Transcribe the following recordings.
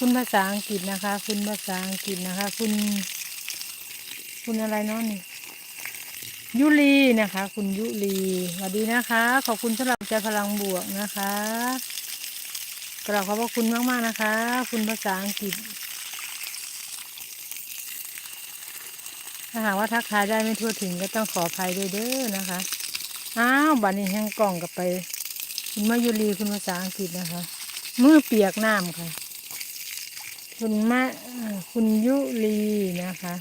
คุณภาษาอังกฤษนะคะ คุณภาษาอังกฤษนะคะ คุณ คุณอะไรเนาะนี่ยุลีนะคะ คุณยุลีสวัสดีนะคะ ขอบคุณสำหรับใจพลังบวกนะคะกราบขอบพระคุณมากๆนะคะ คุณภาษาอังกฤษ ถ้าหากว่าทักทายได้ไม่ทั่วถึงก็ต้องขออภัยด้วยเด้อนะคะ อ้าวบัดนี้แห้งกล่องกลับไป คุณมายุรีคุณภาษาอังกฤษนะคะ มือเปียกน้ำค่ะ คุณมะเอ่อคุณยุรีนะคะ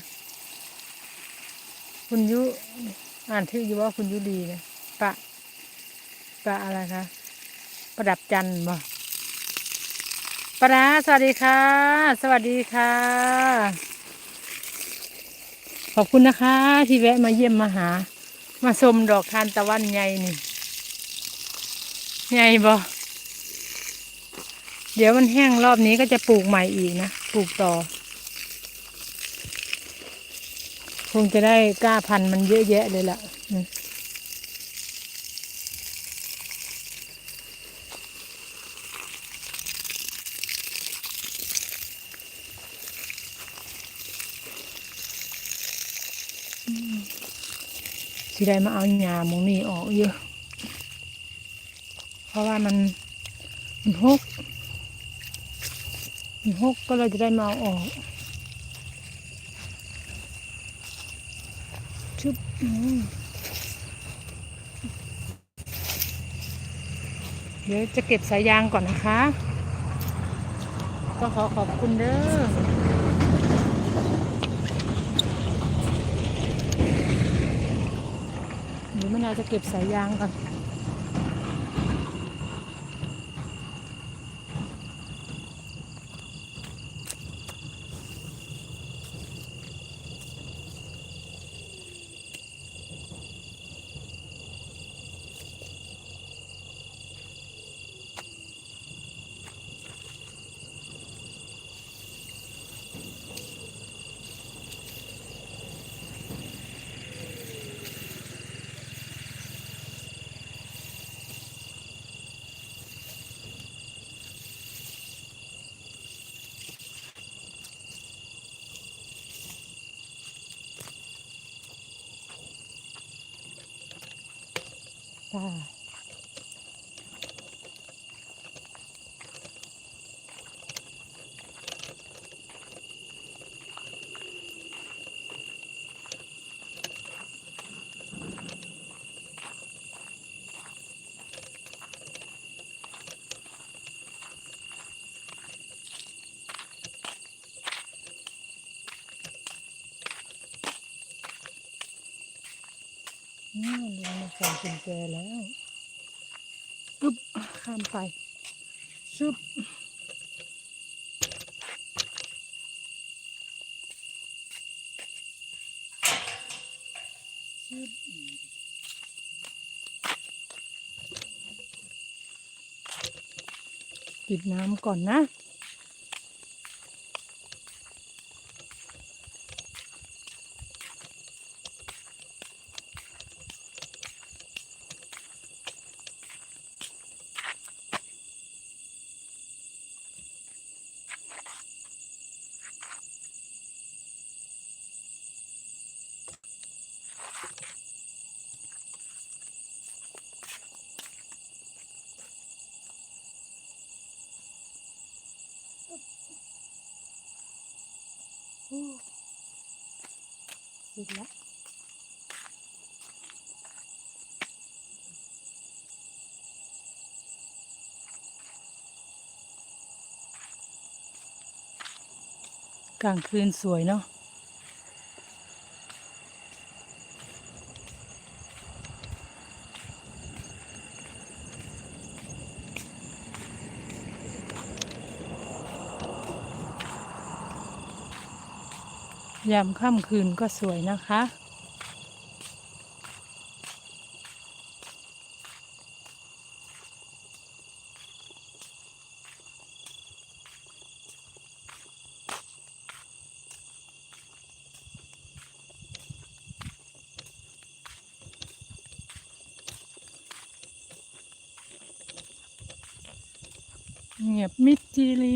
คุณยุอ่านชื่ออยู่ว่าคุณยุรีนะปะปะอะไรคะประดับจันทร์บ่ปะดาสวัสดีค่ะ สวัสดีค่ะ ขอบคุณนะคะ ที่แวะมาเยี่ยมมาหา มาชมดอกทานตะวันใหญ่นี่ใหญ่บ่ เดี๋ยวมันแห้งรอบนี้ก็จะปลูกใหม่อีกนะ ปลูกต่อ คงจะได้กล้าพันธุ์มันเยอะแยะเลยล่ะสิได้มาเอาหญ้ามงนี่ออกเยอะ เพราะว่ามันมันหก หกก็เลยจะได้มาเอาออกชุบอืมเดี๋ยวจะเก็บสายยางก่อนนะคะ ก็ขอขอบคุณเด้อเดี๋ยวมะนาวจะเก็บสายยางก่อน Oh. มาใส่กุญแจแล้วปึ๊บข้ามไปชึบชึบปิดน้ำก่อนนะ ดแล้วกลางคืนสวยเนาะ ยามค่ำคืนก็สวยนะคะ เงียบมิดจีรี